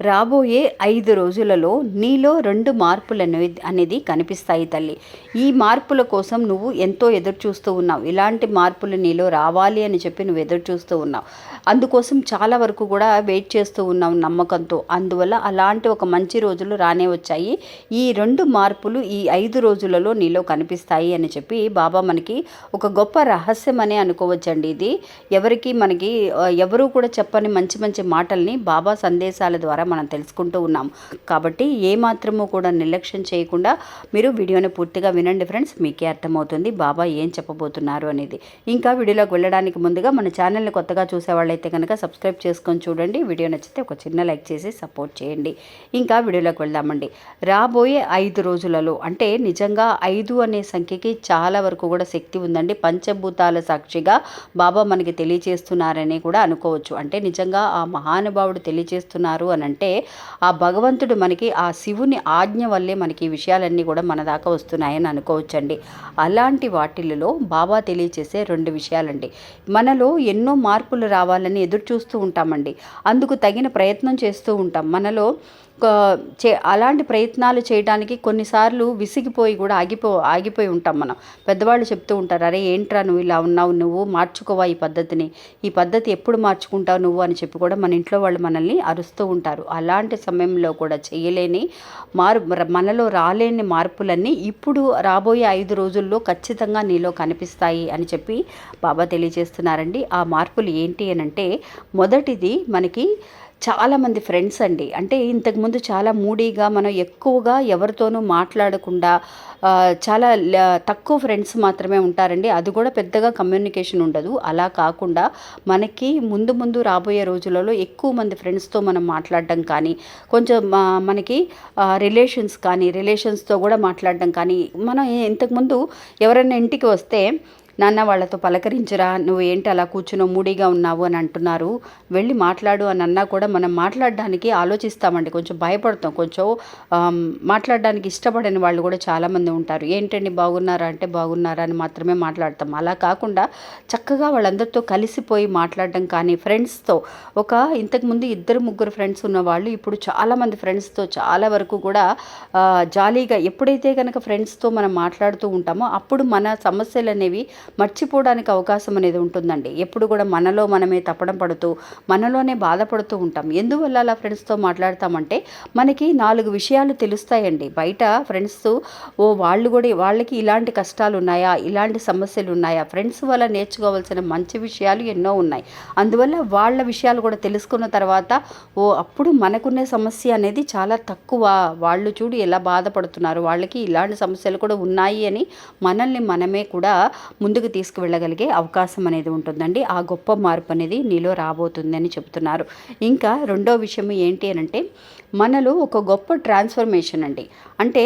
రాబోయే ఐదు రోజులలో నీలో రెండు మార్పులు అనేవి అనేది కనిపిస్తాయి తల్లి. ఈ మార్పుల కోసం నువ్వు ఎంతో ఎదురు చూస్తూ ఉన్నావు. ఇలాంటి మార్పులు నీలో రావాలి అని చెప్పి నువ్వు ఎదురు చూస్తూ ఉన్నావు. అందుకోసం చాలా వరకు కూడా వెయిట్ చేస్తూ ఉన్నావు నమ్మకంతో. అందువల్ల అలాంటి ఒక మంచి రోజులు రానే వచ్చాయి. ఈ రెండు మార్పులు ఈ ఐదు రోజులలో నీలో కనిపిస్తాయి అని చెప్పి బాబా మనకి ఒక గొప్ప రహస్యం అనే అనుకోవచ్చండి ఇది. ఎవరికి మనకి ఎవరూ కూడా చెప్పని మంచి మంచి మాటల్ని బాబా సందేశాల ద్వారా మనం తెలుసుకుంటూ ఉన్నాం కాబట్టి ఏ మాత్రము కూడా నిర్లక్ష్యం చేయకుండా మీరు వీడియోని పూర్తిగా వినండి ఫ్రెండ్స్. మీకే అర్థమవుతుంది బాబా ఏం చెప్పబోతున్నారు అనేది. ఇంకా వీడియోలోకి వెళ్ళడానికి ముందుగా మన ఛానల్ని కొత్తగా చూసేవాళ్ళైతే కనుక సబ్స్క్రైబ్ చేసుకొని చూడండి. వీడియో నచ్చితే ఒక చిన్న లైక్ చేసి సపోర్ట్ చేయండి. ఇంకా వీడియోలోకి వెళ్దామండి. రాబోయే ఐదు రోజులలో అంటే నిజంగా ఐదు అనే సంఖ్యకి చాలా వరకు కూడా శక్తి ఉందండి. పంచభూతాల సాక్షిగా బాబా మనకి తెలియచేస్తున్నారని కూడా అనుకోవచ్చు. అంటే నిజంగా ఆ మహానుభావుడు తెలియచేస్తున్నారు అని అంటే అంటే ఆ భగవంతుడు మనకి ఆ శివుని ఆజ్ఞ వల్లే మనకి ఈ విషయాలన్నీ కూడా మన దాకా వస్తున్నాయని అనుకోవచ్చండి. అలాంటి వాటిల్లో బాబా తెలియచేసే రెండు విషయాలండి. మనలో ఎన్నో మార్పులు రావాలని ఎదురు చూస్తూ ఉంటామండి. అందుకు తగిన ప్రయత్నం చేస్తూ ఉంటాం. మనలో చే అలాంటి ప్రయత్నాలు చేయడానికి కొన్నిసార్లు విసిగిపోయి కూడా ఆగిపో ఆగిపోయి ఉంటాం మనం. పెద్దవాళ్ళు చెప్తూ ఉంటారు అరే ఏంట్రా నువ్వు ఇలా ఉన్నావు నువ్వు మార్చుకోవా ఈ పద్ధతిని? ఈ పద్ధతి ఎప్పుడు మార్చుకుంటావు నువ్వు? అని చెప్పి కూడా మన ఇంట్లో వాళ్ళు మనల్ని అరుస్తూ ఉంటారు. అలాంటి సమయంలో కూడా చేయలేని మారు మనలో రాలేని మార్పులన్నీ ఇప్పుడు రాబోయే ఐదు రోజుల్లో ఖచ్చితంగా నీలో కనిపిస్తాయి అని చెప్పి బాబా తెలియజేస్తున్నారండి. ఆ మార్పులు ఏంటి అని అంటే మొదటిది మనకి చాలామంది ఫ్రెండ్స్ అండి. అంటే ఇంతకుముందు చాలా మూడీగా మనం ఎక్కువగా ఎవరితోనూ మాట్లాడకుండా చాలా తక్కువ ఫ్రెండ్స్ మాత్రమే ఉంటారండి. అది కూడా పెద్దగా కమ్యూనికేషన్ ఉండదు. అలా కాకుండా మనకి ముందు ముందు రాబోయే రోజులలో ఎక్కువ మంది ఫ్రెండ్స్తో మనం మాట్లాడడం కానీ కొంచెం మనకి రిలేషన్స్ కానీ రిలేషన్స్తో కూడా మాట్లాడడం కానీ మనం ఇంతకుముందు ఎవరైనా ఇంటికి వస్తే నాన్న వాళ్ళతో పలకరించరా నువ్వు ఏంటి అలా కూర్చునో మూడీగా ఉన్నావు అని అంటున్నారు. వెళ్ళి మాట్లాడు అని అన్నా కూడా మనం మాట్లాడడానికి ఆలోచిస్తామండి. కొంచెం భయపడతాం. కొంచెం మాట్లాడడానికి ఇష్టపడని వాళ్ళు కూడా చాలామంది ఉంటారు. ఏంటండి బాగున్నారా అంటే బాగున్నారా అని మాత్రమే మాట్లాడతాం. అలా కాకుండా చక్కగా వాళ్ళందరితో కలిసిపోయి మాట్లాడడం కానీ ఫ్రెండ్స్తో ఒక ఇంతకుముందు ఇద్దరు ముగ్గురు ఫ్రెండ్స్ ఉన్న వాళ్ళు ఇప్పుడు చాలామంది ఫ్రెండ్స్తో చాలా వరకు కూడా జాలీగా ఎప్పుడైతే కనుక ఫ్రెండ్స్తో మనం మాట్లాడుతూ ఉంటామో అప్పుడు మన సమస్యలు అనేవి మర్చిపోవడానికి అవకాశం అనేది ఉంటుందండి. ఎప్పుడు కూడా మనలో మనమే తప్పడం పడుతూ మనలోనే బాధపడుతూ ఉంటాం. ఎందువల్ల అలా ఫ్రెండ్స్తో మాట్లాడతామంటే మనకి నాలుగు విషయాలు తెలుస్తాయండి. బయట ఫ్రెండ్స్ ఓ వాళ్ళు కూడా వాళ్ళకి ఇలాంటి కష్టాలు ఉన్నాయా ఇలాంటి సమస్యలు ఉన్నాయా ఫ్రెండ్స్ వల్ల నేర్చుకోవాల్సిన మంచి విషయాలు ఎన్నో ఉన్నాయి. అందువల్ల వాళ్ళ విషయాలు కూడా తెలుసుకున్న తర్వాత ఓ అప్పుడు మనకున్న సమస్య అనేది చాలా తక్కువ. వాళ్ళు చూడు ఎలా బాధపడుతున్నారు వాళ్ళకి ఇలాంటి సమస్యలు కూడా ఉన్నాయి అని మనల్ని మనమే కూడా ముందు ముందుకు తీసుకువెళ్ళగలిగే అవకాశం అనేది ఉంటుందండి. ఆ గొప్ప మార్పు అనేది నీలో రాబోతుందని చెప్తున్నారు ఇంకా రెండో విషయం ఏంటి అని అంటే మనలో ఒక గొప్ప ట్రాన్స్ఫర్మేషన్ అండి. అంటే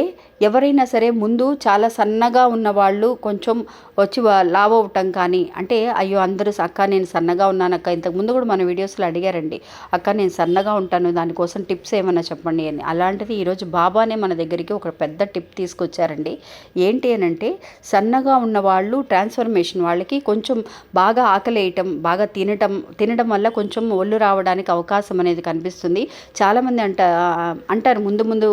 ఎవరైనా సరే ముందు చాలా సన్నగా ఉన్న వాళ్ళు కొంచెం వచ్చి లావ్ అవటం కానీ అంటే అయ్యో అందరూ అక్క నేను సన్నగా ఉన్నాను అక్క ఇంతకు ముందు కూడా మన వీడియోస్లో అడిగారండి. అక్క నేను సన్నగా ఉంటాను దానికోసం టిప్స్ ఏమైనా చెప్పండి అని. అలాంటిది ఈరోజు బాబానే మన దగ్గరికి ఒక పెద్ద టిప్ తీసుకొచ్చారండి. ఏంటి అని అంటే సన్నగా ఉన్న వాళ్ళు ట్రాన్స్ఫర్మేషన్ వాళ్ళకి కొంచెం బాగా ఆకలేయటం బాగా తినటం తినడం వల్ల కొంచెం ఒళ్ళు రావడానికి అవకాశం అనేది కనిపిస్తుంది. చాలామంది అంట అంటారు ముందు ముందు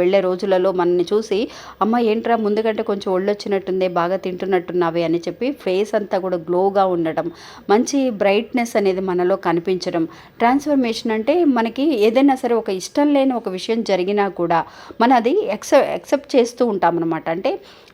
వెళ్ళే రోజులలో మనల్ని చూసి అమ్మ ఏంట్రా ముందు కంటే కొంచెం ఒళ్ళు వచ్చినట్టుందే బాగా తింటున్నట్టున్నావే అని చెప్పి ఫేస్ అంతా కూడా గ్లోగా ఉండటం మంచి బ్రైట్నెస్ అనేది మనలో కనిపించడం. ట్రాన్స్ఫర్మేషన్ అంటే మనకి ఏదైనా సరే ఒక ఇష్టం లేని ఒక విషయం జరిగినా కూడా మన అది ఎక్సెప్ట్ చేస్తూ ఉంటాం అనమాట అంటే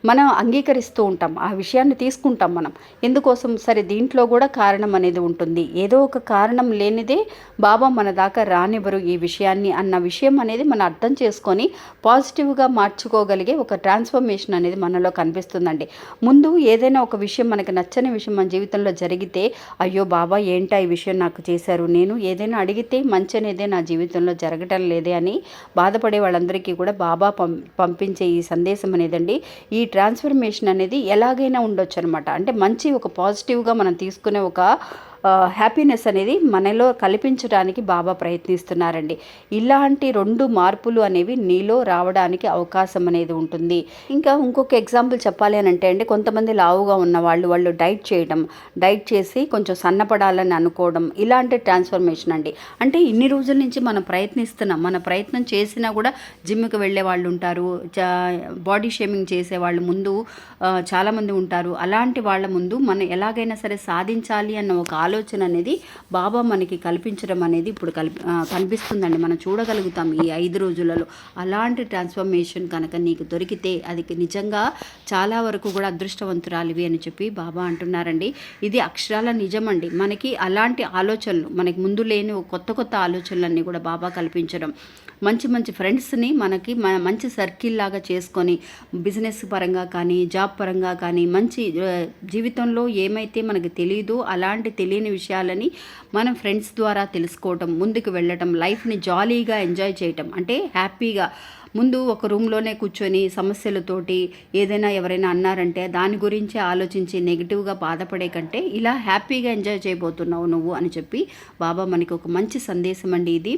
మనం అంగీకరిస్తూ ఉంటాం. ఆ విషయాన్ని తీసుకుంటాం మనం. ఎందుకోసం సరే దీంట్లో కూడా కారణం అనేది ఉంటుంది. ఏదో ఒక కారణం లేనిదే బాబా మన దాకా రానివ్వరు ఈ విషయాన్ని అన్న విషయం అనేది మనం అర్థం చేసుకొని పాజిటివ్గా మార్చుకోగలిగే ఒక ట్రాన్స్ఫర్మేషన్ అనేది మనలో కనిపిస్తుందండి. ముందు ఏదైనా ఒక విషయం మనకి నచ్చని విషయం మన జీవితంలో జరిగితే అయ్యో బాబా ఏంటా ఈ విషయం నాకు చేశారు? నేను ఏదైనా అడిగితే మంచి అనేదే నా జీవితంలో జరగటం లేదే అని బాధపడే వాళ్ళందరికీ కూడా బాబా పం పంపించే ఈ సందేశం అనేదండి. ఈ ట్రాన్స్ఫర్మేషన్ అనేది ఎలాగైనా ఉండొచ్చు అనమాట అంటే మంచి ఒక పాజిటివ్గా మనం తీసుకునే ఒక హ్యాపీనెస్ అనేది మనలో కల్పించడానికి బాబా ప్రయత్నిస్తున్నారండి. ఇలాంటి రెండు మార్పులు అనేవి నీలో రావడానికి అవకాశం అనేది ఉంటుంది. ఇంకా ఇంకొక ఎగ్జాంపుల్ చెప్పాలి అని అంటే అండి కొంతమంది లావుగా ఉన్న వాళ్ళు వాళ్ళు డైట్ చేయడం డైట్ చేసి కొంచెం సన్నపడాలని అనుకోవడం ఇలాంటి ట్రాన్స్ఫర్మేషన్ అండి. అంటే ఇన్ని రోజుల నుంచి మనం ప్రయత్నిస్తున్నాం మన ప్రయత్నం చేసినా కూడా జిమ్కి వెళ్ళే వాళ్ళు ఉంటారు బాడీ షేమింగ్ చేసే వాళ్ళు ముందు చాలామంది ఉంటారు. అలాంటి వాళ్ళ ముందు మనం ఎలాగైనా సరే సాధించాలి అన్న ఒక ఆలోచన ఆలోచన అనేది బాబా మనకి కల్పించడం అనేది ఇప్పుడు కల్పి కనిపిస్తుందండి. మనం చూడగలుగుతాం ఈ ఐదు రోజులలో. అలాంటి ట్రాన్స్ఫర్మేషన్ కనుక నీకు దొరికితే అది నిజంగా చాలా వరకు కూడా అదృష్టవంతురాలివి అని చెప్పి బాబా అంటున్నారండి. ఇది అక్షరాల నిజమండి. మనకి అలాంటి ఆలోచనలు మనకి ముందు లేని కొత్త కొత్త ఆలోచనలన్నీ కూడా బాబా కల్పించడం. మంచి మంచి ఫ్రెండ్స్ని మనకి మంచి సర్కిల్ లాగా చేసుకొని బిజినెస్ పరంగా కానీ జాబ్ పరంగా కానీ మంచి జీవితంలో ఏమైతే మనకు తెలియదు అలాంటి తెలియని తెలియని విషయాలని మనం ఫ్రెండ్స్ ద్వారా తెలుసుకోవటం ముందుకు వెళ్ళటం లైఫ్ని జాలీగా ఎంజాయ్ చేయటం. అంటే హ్యాపీగా ముందు ఒక రూమ్లోనే కూర్చొని సమస్యలతోటి ఏదైనా ఎవరైనా అన్నారంటే దాని గురించి ఆలోచించి నెగిటివ్గా బాధపడే కంటే ఇలా హ్యాపీగా ఎంజాయ్ చేయబోతున్నావు నువ్వు అని చెప్పి బాబా మనకి ఒక మంచి సందేశం అండి ఇది.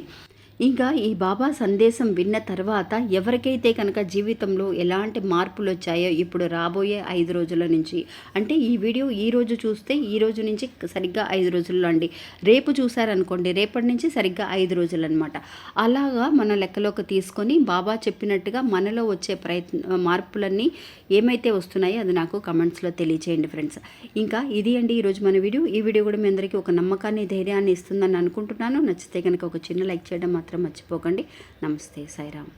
ఇంకా ఈ బాబా సందేశం విన్న తర్వాత ఎవరికైతే కనుక జీవితంలో ఎలాంటి మార్పులు వచ్చాయో ఇప్పుడు రాబోయే ఐదు రోజుల నుంచి. అంటే ఈ వీడియో ఈ రోజు చూస్తే ఈ రోజు నుంచి సరిగ్గా ఐదు రోజుల్లో అండి. రేపు చూసారనుకోండి రేపటి నుంచి సరిగ్గా ఐదు రోజులు అనమాట అలాగా మన లెక్కలోకి తీసుకొని బాబా చెప్పినట్టుగా మనలో వచ్చే ప్రయత్న మార్పులన్నీ ఏమైతే వస్తున్నాయో అది నాకు కమెంట్స్లో తెలియచేయండి ఫ్రెండ్స్. ఇంకా ఇది అండి ఈరోజు మన వీడియో. ఈ వీడియో కూడా మీ అందరికీ ఒక నమ్మకాన్ని ధైర్యాన్ని ఇస్తుందని అనుకుంటున్నాను. నచ్చితే కనుక ఒక చిన్న లైక్ చేయడం మాత్రం మర్చిపోకండి. నమస్తే సాయిరామ్.